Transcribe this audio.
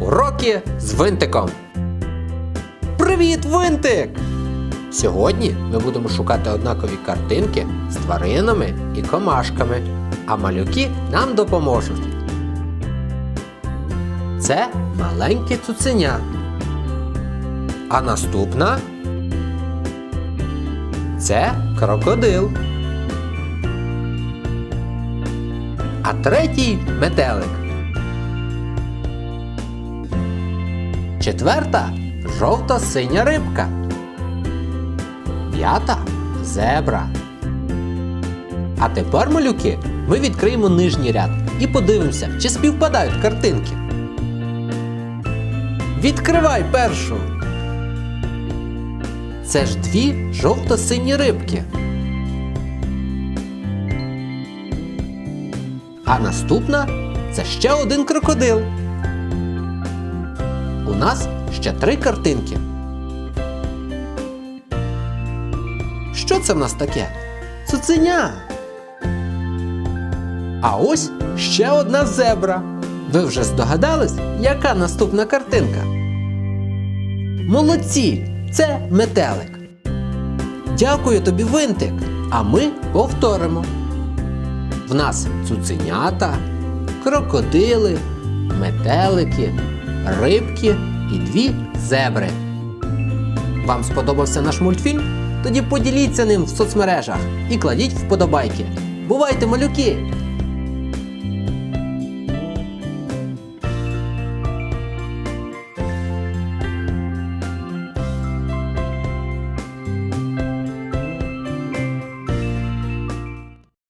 Уроки з винтиком. Привіт, винтик! Сьогодні ми будемо шукати однакові картинки з тваринами і комашками, а малюки нам допоможуть. Це маленьке цуценя. А наступна це крокодил. А третій метелик. Четверта жовто-синя рибка. П'ята зебра. А тепер, малюки, ми відкриємо нижній ряд і подивимося, чи співпадають картинки. Відкривай першу. Це ж дві жовто-сині рибки. А наступна це ще один крокодил. У нас ще три картинки. Що це в нас таке? Цуценя. А ось ще одна зебра. Ви вже здогадались, яка наступна картинка? Молодці! Це метелик. Дякую тобі, винтик. А ми повторимо. В нас цуценята, крокодили, метелики, рибки і дві зебри. Вам сподобався наш мультфільм? Тоді поділіться ним в соцмережах і кладіть вподобайки. Бувайте, малюки!